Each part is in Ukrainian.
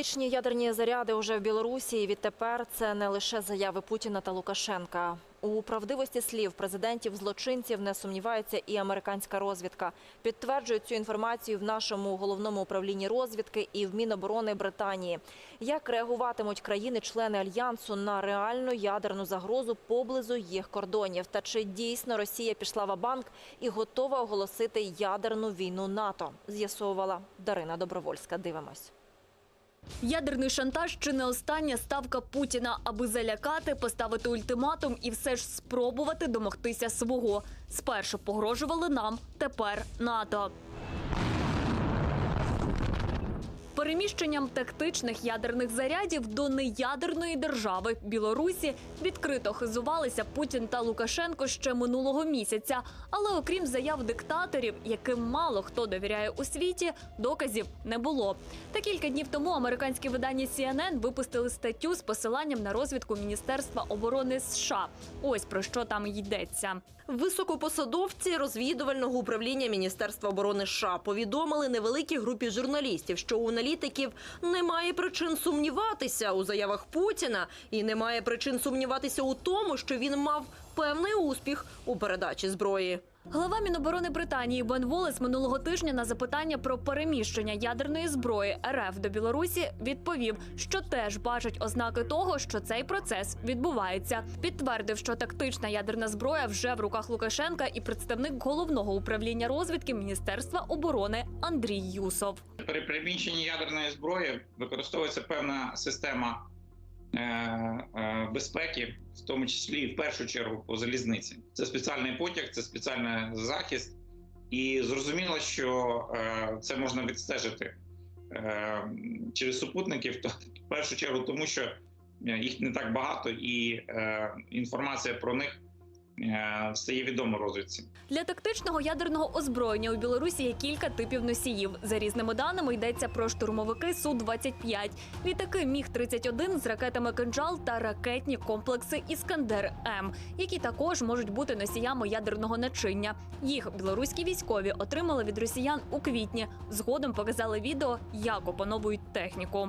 Тактичні ядерні заряди уже в Білорусі. І відтепер це не лише заяви Путіна та Лукашенка. У правдивості слів президентів злочинців не сумнівається і американська розвідка. Підтверджують цю інформацію в нашому головному управлінні розвідки і в Міноборони Британії. Як реагуватимуть країни-члени альянсу на реальну ядерну загрозу поблизу їх кордонів? Та чи дійсно Росія пішла в банк і готова оголосити ядерну війну НАТО? З'ясовувала Дарина Добровольська. Дивимось. Ядерний шантаж чи не остання ставка Путіна, аби залякати, поставити ультиматум і все ж спробувати домогтися свого. Спершу погрожували нам, тепер НАТО. Переміщенням тактичних ядерних зарядів до неядерної держави Білорусі відкрито хизувалися Путін та Лукашенко ще минулого місяця. Але окрім заяв диктаторів, яким мало хто довіряє у світі, доказів не було. Та кілька днів тому американське видання CNN випустили статтю з посиланням на розвідку Міністерства оборони США. Ось про що там йдеться. Високопосадовці розвідувального управління Міністерства оборони США повідомили невеликій групі журналістів, що у аналітиків немає причин сумніватися у заявах Путіна і немає причин сумніватися у тому, що він мав певний успіх у передачі зброї. Глава Міноборони Британії Бен Волес минулого тижня на запитання про переміщення ядерної зброї РФ до Білорусі відповів, що теж бачить ознаки того, що цей процес відбувається. Підтвердив, що тактична ядерна зброя вже в руках Лукашенка і представник головного управління розвідки Міністерства оборони Андрій Юсов. При переміщенні ядерної зброї використовується певна система е, е, безпеки, в тому числі в першу чергу по залізниці. Це спеціальний потяг, це спеціальний захист, і зрозуміло, що е, це можна відстежити е, через супутників, то в першу чергу, тому що е, їх не так багато, і е, інформація про них стає відома розвідці. Для тактичного ядерного озброєння у Білорусі є кілька типів носіїв. За різними даними йдеться про штурмовики су 25 літаки міг 31 з ракетами кинджал та ракетні комплекси Іскандер М, які також можуть бути носіями ядерного начиння. Їх білоруські військові отримали від росіян у квітні. Згодом показали відео, як опановують техніку.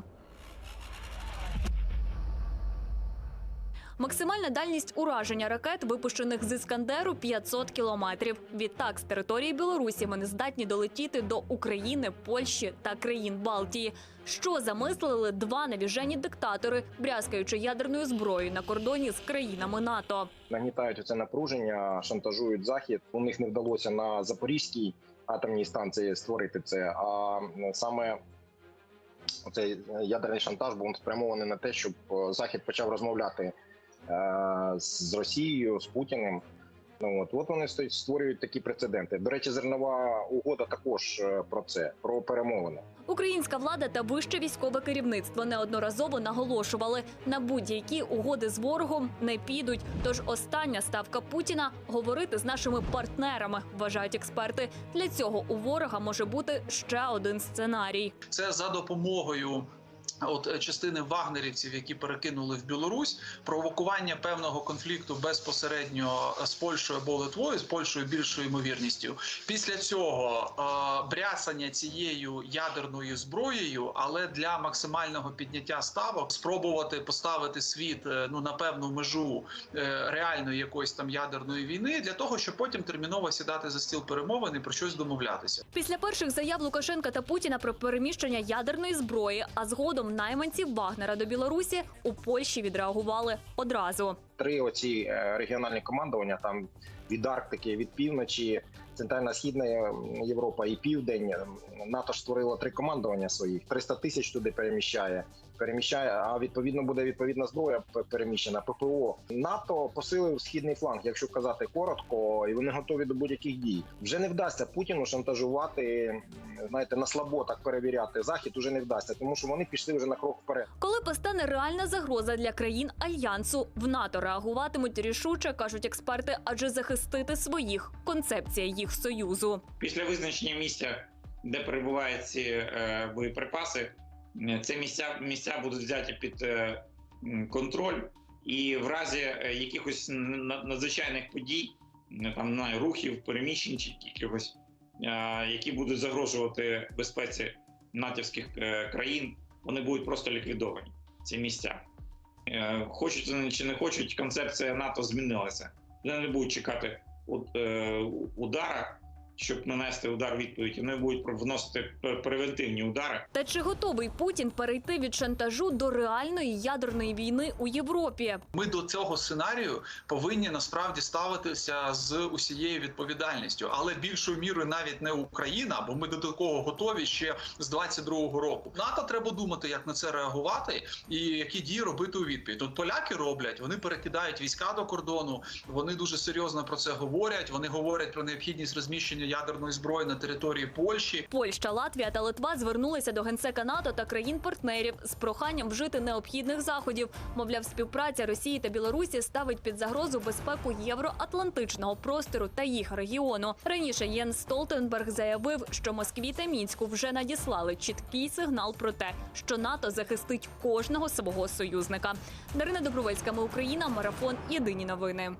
Максимальна дальність ураження ракет, випущених з Іскандеру, 500 кілометрів. Відтак, з території Білорусі вони здатні долетіти до України, Польщі та країн Балтії. Що замислили два навіжені диктатори, брязкаючи ядерною зброєю на кордоні з країнами НАТО. нагнітають оце напруження, шантажують захід. У них не вдалося на Запорізькій атомній станції створити це. А саме цей ядерний шантаж був спрямований на те, щоб е, захід почав розмовляти з Росією, з Путіним. Ну от, от вони ст- створюють такі прецеденти. До речі, зернова угода також е, про це, про перемовини. Українська влада та вище військове керівництво неодноразово наголошували, на будь-які угоди з ворогом не підуть. Тож остання ставка Путіна говорити з нашими партнерами, вважають експерти. Для цього у ворога може бути ще один сценарій. це за допомогою. От е, частини вагнерівців, які перекинули в Білорусь, провокування певного конфлікту безпосередньо з Польщею або Литвою, з Польщею більшою ймовірністю. Після цього е, брясання цією ядерною зброєю, але для максимального підняття ставок спробувати поставити світ е, ну на певну межу е, реальної якоїсь там ядерної війни, для того, щоб потім терміново сідати за стіл перемовин і про щось домовлятися. Після перших заяв Лукашенка та Путіна про переміщення ядерної зброї, а згодом найманців Вагнера до Білорусі у Польщі відреагували одразу. Три оці е, регіональні командування там від Арктики, від півночі, Центральна Східна Європа і Південь. НАТО ж створило три командування своїх. 300 тисяч туди переміщає. Переміщає, а відповідно буде відповідна зброя переміщена. ППО НАТО посилив східний фланг, якщо казати коротко, і вони готові до будь-яких дій. Вже не вдасться Путіну шантажувати, знаєте, на слабо так перевіряти. Захід уже не вдасться, тому що вони пішли вже на крок вперед. Коли постане реальна загроза для країн альянсу, в НАТО реагуватимуть рішуче, кажуть експерти, адже захистити своїх концепція їх союзу. Після визначення місця, де перебувають ці е, боєприпаси, е, ці місця, місця будуть взяті під е, контроль, і в разі е, якихось надзвичайних подій, там знаю, рухів, переміщень чи якихось, е, які будуть загрожувати безпеці натівських е, країн, вони будуть просто ліквідовані. Ці місця. Е, Хочуть чи не хочуть, концепція НАТО змінилася. Вони не будуть чекати у- е, удара, щоб нанести удар відповідь. Вони будуть вносити превентивні удари. Та чи готовий Путін перейти від шантажу до реальної ядерної війни у Європі? Ми до цього сценарію повинні насправді ставитися з усією відповідальністю, але більшою мірою навіть не Україна, бо ми до такого готові ще з 22-го року. НАТО треба думати, як на це реагувати і які дії робити у відповідь. От поляки роблять, вони перекидають війська до кордону. Вони дуже серйозно про це говорять. Вони говорять про необхідність розміщення ядерної зброї на території Польщі. Польща, Латвія та Литва звернулися до генсека НАТО та країн-партнерів з проханням вжити необхідних заходів. Мовляв, співпраця Росії та Білорусі ставить під загрозу безпеку євроатлантичного простору та їх регіону. Раніше Єнс Столтенберг заявив, що Москві та Мінську вже надіслали чіткий сигнал про те, що НАТО захистить кожного свого союзника. Дарина Добровольська, ми Україна, марафон. Єдині новини.